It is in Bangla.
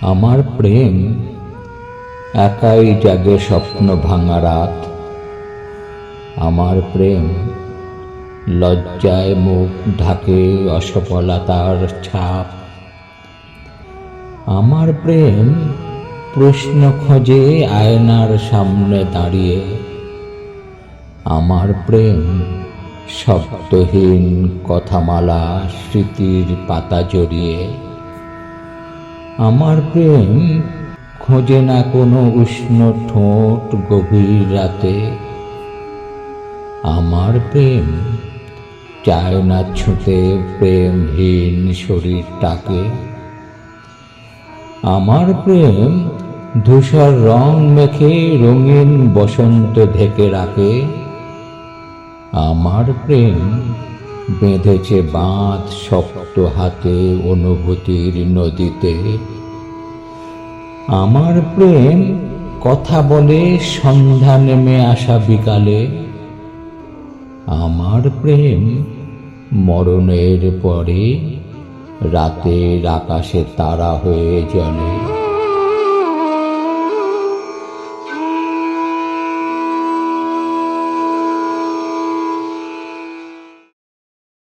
আমার প্রেম একাই জাগে স্বপ্ন ভাঙা রাত। আমার প্রেম লজ্জায় মুখ ঢাকে অসফলতার ছাপ। আমার প্রেম প্রশ্ন খোঁজে আয়নার সামনে দাঁড়িয়ে। আমার প্রেম শব্দহীন কথামালা স্মৃতির পাতা জড়িয়ে। আমার প্রেম খোঁজে না কোনো উষ্ণ ঠোঁট গভীর রাতে। আমার প্রেম চায় না ছুঁতে প্রেমহীন শরীরটাকে। আমার প্রেম ধূসর রং মেখে রঙিন বসন্ত ঢেকে রাখে। আমার প্রেম বেঁধেছে বাঁধ শক্ত হাতে অনুভূতির নদীতে। আমার প্রেম কথা বলে সন্ধ্যা নেমে আসা বিকালে। আমার প্রেম মরণের পরে রাতের আকাশে তারা হয়ে জ্বলে।